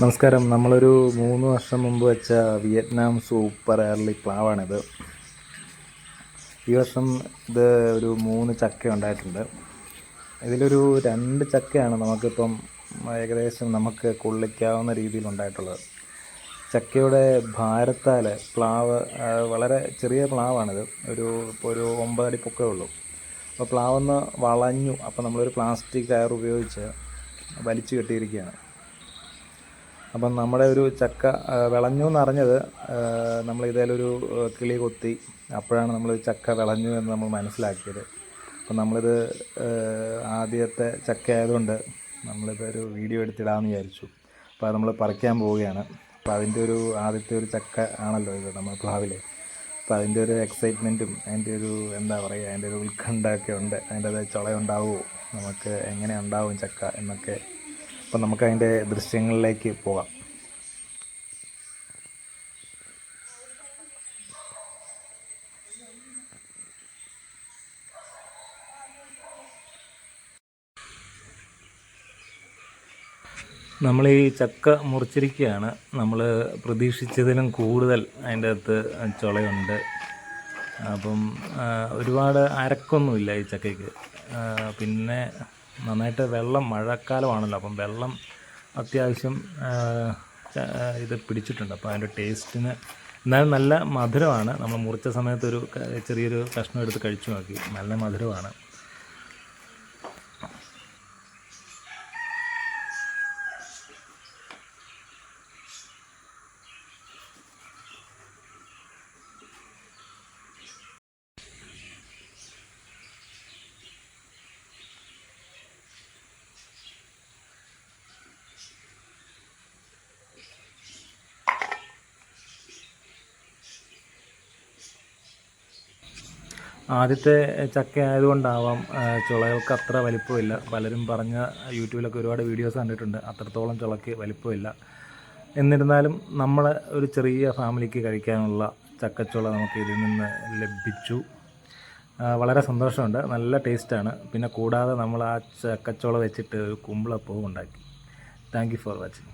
നമസ്കാരം. നമ്മളൊരു മൂന്ന് വർഷം മുമ്പ് വെച്ച വിയറ്റ്നാം സൂപ്പർ എയർലി പ്ലാവാണിത്. ഈ വർഷം ഇത് ഒരു മൂന്ന് ചക്ക ഉണ്ടായിട്ടുണ്ട്. ഇതിലൊരു രണ്ട് ചക്കയാണ് നമുക്കിപ്പം ഏകദേശം നമുക്ക് കൊള്ളിക്കാവുന്ന രീതിയിൽ ഉണ്ടായിട്ടുള്ളത്. ചക്കയുടെ ഭാരത്താൽ പ്ലാവ് വളരെ ചെറിയ പ്ലാവാണിത്. ഒരു ഇപ്പോൾ ഒരു ഒമ്പതടി പൊക്കേ ഉള്ളൂ. അപ്പോൾ പ്ലാവൊന്ന് വളഞ്ഞു. അപ്പോൾ നമ്മളൊരു പ്ലാസ്റ്റിക് കയർ ഉപയോഗിച്ച് വലിച്ചു കെട്ടിയിരിക്കുകയാണ്. അപ്പം നമ്മുടെ ഒരു ചക്ക വിളഞ്ഞു എന്നറിഞ്ഞത് നമ്മൾ ഇതേലൊരു കിളി കൊത്തി അപ്പോഴാണ് നമ്മൾ ചക്ക വിളഞ്ഞു എന്ന് നമ്മൾ മനസ്സിലാക്കിയത്. അപ്പം നമ്മളിത് ആദ്യത്തെ ചക്ക ആയതുകൊണ്ട് നമ്മളിതൊരു വീഡിയോ എടുത്തിടാമെന്ന് വിചാരിച്ചു. അപ്പോൾ അത് നമ്മൾ പറിക്കാൻ പോവുകയാണ്. അപ്പോൾ അതിന്റെ ഒരു ആദ്യത്തെ ഒരു ചക്ക ആണല്ലോ ഇത് നമ്മൾ പ്ലാവിലെ. അപ്പോൾ അതിന്റെ ഒരു എക്സൈറ്റ്മെന്റും അതിന്റെ ഒരു എന്താ പറയുക അതിന്റെ ഒരു ഉത്കണ്ഠ ഒക്കെ ഉണ്ട്. അതിന്റെ ചുളയുണ്ടാവുമോ? നമുക്ക് എങ്ങനെ ഉണ്ടാവും ചക്ക എന്നൊക്കെ അപ്പം നമുക്ക് അതിന്റെ ദൃശ്യങ്ങളിലേക്ക് പോകാം. നമ്മൾ ഈ ചക്ക മുറിച്ചിരിക്കുകയാണ് നമ്മൾ പ്രതീക്ഷിച്ചതിലും കൂടുതൽ അതിന്റെ അകത്ത് ചുളയുണ്ട്. അപ്പം ഒരുപാട് അരക്കൊന്നുമില്ല ഈ ചക്കയ്ക്ക്. പിന്നെ നന്നായിട്ട് വെള്ളം മഴക്കാലമാണല്ലോ അപ്പം വെള്ളം അത്യാവശ്യം ഇത് പിടിച്ചിട്ടുണ്ട്. അപ്പോൾ അതിന്റെ ടേസ്റ്റിന് എന്നാലും നല്ല മധുരമാണ്. നമ്മൾ മുറിച്ച സമയത്തൊരു ചെറിയൊരു കഷ്ണം എടുത്ത് കഴിച്ചു നോക്കി. നല്ല മധുരമാണ്. ആദ്യത്തെ ചക്ക ആയതുകൊണ്ടാവാം ചുളകൾക്ക് അത്ര വലിപ്പമില്ല. പലരും പറഞ്ഞ യൂട്യൂബിലൊക്കെ ഒരുപാട് വീഡിയോസ് കണ്ടിട്ടുണ്ട്. അത്രത്തോളം ചുളക്ക് വലിപ്പമില്ല. എന്നിരുന്നാലും നമ്മൾ ഒരു ചെറിയ ഫാമിലിക്ക് കഴിക്കാനുള്ള ചക്കച്ചുള നമുക്ക് ഇതിൽ നിന്ന് ലഭിച്ചു. വളരെ സന്തോഷമുണ്ട്. നല്ല ടേസ്റ്റാണ്. പിന്നെ കൂടാതെ നമ്മൾ ആ ചക്കച്ചുള വെച്ചിട്ട് ഒരു കുമ്പളപ്പവും ഉണ്ടാക്കി. Thank you for watching.